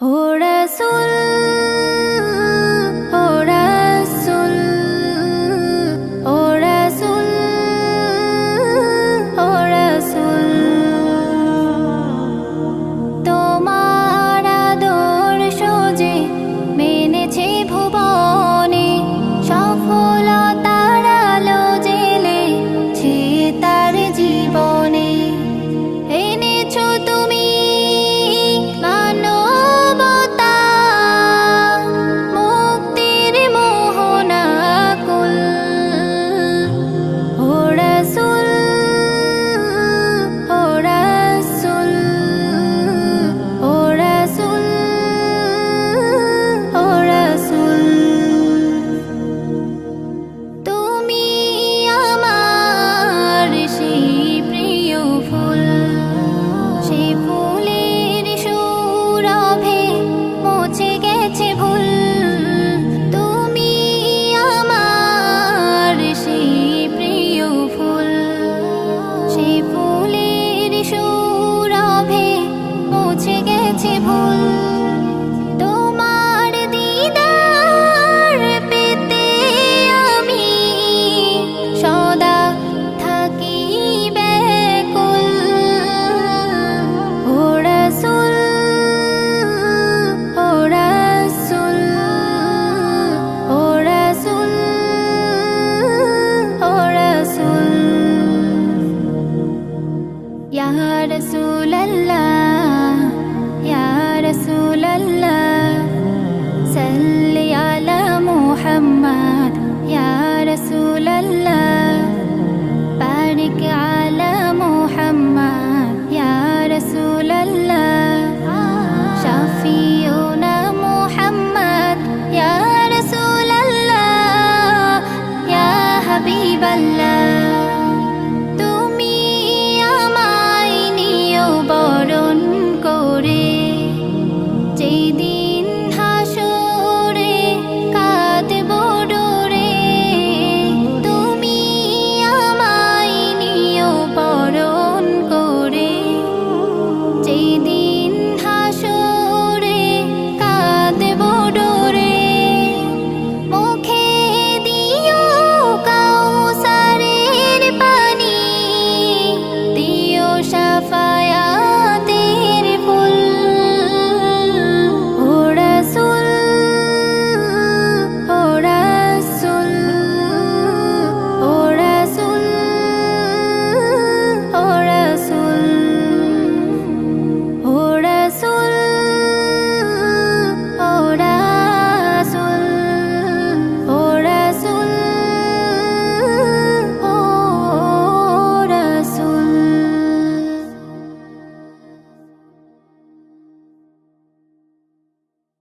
ও রসুল হয়েছে তুমি আমার প্রিয় ফুল। ফুলের গেছে ভুল। রসুল আল্লাহ ইয়া রসুল আল্লাহ